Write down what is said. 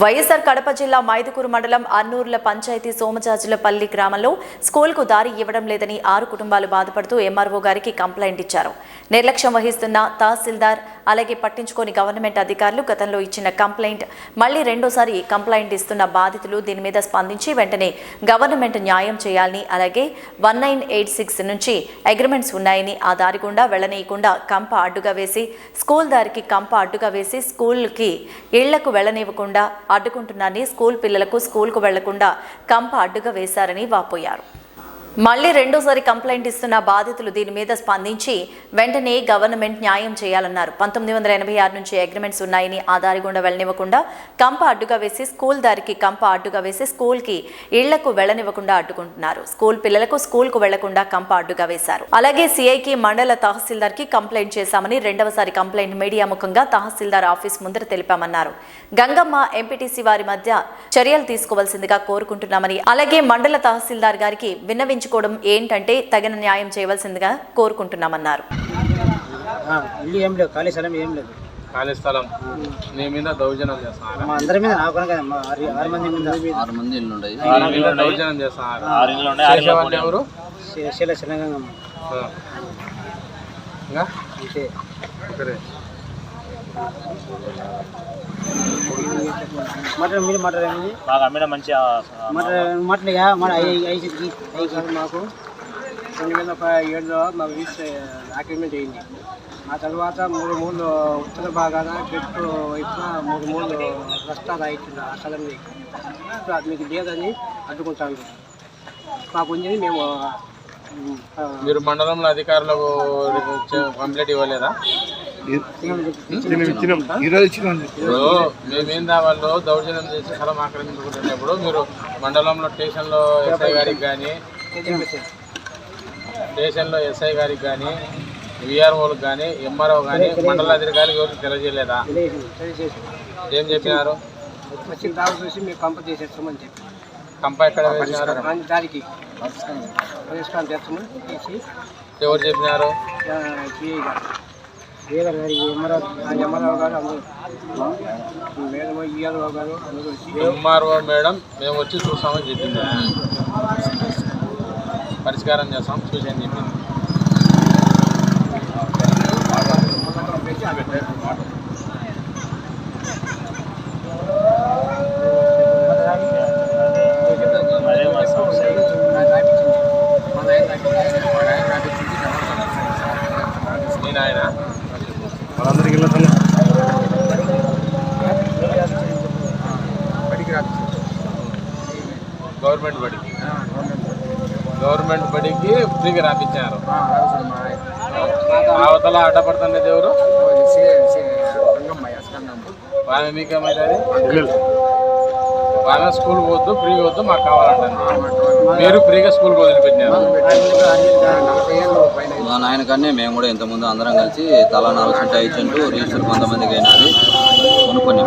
వైఎస్ఆర్ కడప జిల్లా మైదుకూరు మండలం అన్నూరుల పంచాయతీ సోమజాజులపల్లి గ్రామంలో స్కూల్కు దారి ఇవ్వడం లేదని ఆరు కుటుంబాలు బాధపడుతూ ఎంఆర్ఓ గారికి కంప్లైంట్ ఇచ్చారు. నిర్లక్ష్యం వహిస్తున్న తహసీల్దార్ అలాగే పట్టించుకోని గవర్నమెంట్ అధికారులు గతంలో ఇచ్చిన కంప్లైంట్ మళ్ళీ రెండోసారి కంప్లైంట్ ఇస్తున్న బాధితులు దీని మీద స్పందించి వెంటనే గవర్నమెంట్ న్యాయం చేయాలని అలాగే వన్ నైన్ ఎయిట్ సిక్స్ నుంచి అగ్రిమెంట్స్ ఉన్నాయని ఆ దారి గుండా వెళ్ళనీయకుండా కంప అడ్డుగా వేసి స్కూల్ దారికి కంప అడ్డుగా వేసి స్కూల్కి ఇళ్ళకు వెళ్ళనివ్వకుండా అడ్డుకుంటున్నారని స్కూల్ పిల్లలకు స్కూల్కు వెళ్ళకుండా కంప అడ్డుగా వేశారని వాపోయారు. మళ్ళీ రెండోసారి కంప్లైంట్ ఇస్తున్న బాధితులు దీని మీద స్పందించి వెంటనే గవర్నమెంట్ న్యాయం చేయాలన్నారు. పంతొమ్మిది వందల ఎనభై ఆరు నుంచి అగ్రిమెంట్స్ ఉన్నాయని ఆ దారి గుండా వెళ్ళనివ్వకుండా కంప అడ్డుగా వేసి స్కూల్ దారికి కంప అడ్డుగా వేసి స్కూల్కి ఇళ్ళకు వెళ్ళనివ్వకుండా అడ్డుకుంటున్నారు. స్కూల్ పిల్లలకు స్కూల్కు వెళ్ళకుండా కంప అడ్డుగా వేశారు. అలాగే సిఐకి మండల తహసీల్దార్కి కంప్లైంట్ చేశామని రెండవసారి కంప్లైంట్ మీడియా ముఖంగా తహసీల్దార్ ఆఫీస్ ముందర తెలిపామన్నారు. గంగమ్మ ఎంపీటీసీ వారి మధ్య చర్యలు తీసుకోవాల్సిందిగా కోరుకుంటున్నామని అలాగే మండల తహసీల్దార్ గారికి విన్నవించుకోవడం ఏంటంటే తగిన న్యాయం చేయవలసిందిగా కోరుకుంటున్నామన్నారు. ఇల్లు ఏం లేదు ఖాళీ స్థలం ఏం లేదు. ఖాళీ స్థలం. నీ మీద దౌర్జన్యం చేస్తున్నారు మా అందరి మీద నాకు కదా మా ఆరు ఆరు మంది మీద. ఆరు మంది ఇల్లు ఉన్నాయి నీ మీద దౌర్జన్యం చేస్తున్నారు చేసేవాళ్ళు ఎవరు? శే- శీల శిలగంగమ్మ ఆ. ఇంకా? అంతే. ఒకరే. మటన్ మీరు మటన్ ఏంది మాకు అమ్మిన మంచి మటన్ మటన్ యా మన ఐదు ఐదు మాకు. రెండు వేల ఒక ఏడులో మాకు రీచ్ అగ్రిమెంట్ అయింది ఆ తర్వాత మూడు మూడు ఉత్తర భాగాన చెట్టు వైపున మూడు మూడు రస్తాలు అవుతుంది ఆ ఇప్పుడు అది మీకు లేదని అడ్డుకుంటాను మాకు ఉంది మేము మీరు మండలంలో అధికారులకు కంప్లైంట్ ఇవ్వలేదా? మేమేం మీ వాళ్ళు దౌర్జన్యం చేసి స్థలం ఆక్రమించుకుంటున్నప్పుడు మీరు మండలంలో స్టేషన్లో ఎస్ఐ గారికి కానీ స్టేషన్లో ఎస్ఐ గారికి కానీ విఆర్ఓలకు కానీ ఎంఆర్ఓ కానీ మండల అధికారికి ఎవరికి తెలియజేయలేదా? ఏం చెప్పినారు? వచ్చిన దాని చూసి మేము కంప చేసేస్తామని చెప్పి కంప ఎక్కడ దానికి పరిష్కారం ఎవరు చెప్పినారు ఎంఆర్ఆర్ ఎంఆర్ఆర్ గారు అందరూ మేడం ఈఆర్ఓ గారు అందరూ వచ్చి ఎంఆర్ఓ మేడం మేము వచ్చి చూస్తామని చెప్పింది. పరిష్కారం చేస్తాం చూసి అని చెప్పింది. మా నేను ఆయన గవర్నమెంట్ బడికి. గవర్నమెంట్ బడికి ఫ్రీగా రాపించారు అవతల అడ్డపడుతున్నది ఎవరు? ఆమె మీకేమైతుంది ఆమె స్కూల్ పోవద్దు ఫ్రీగా వద్దు మాకు కావాలంటుంది. మీరు ఫ్రీగా స్కూల్కి వదిలిపెట్టినారు. మా నాయన కానీ మేము కూడా ఇంతకుముందు అందరం కలిసి తలా నాలుగు సెంట్ ఐదు సెంట్లు రిజిస్టర్ కొంతమందికి అయినది. కొనుక్కొని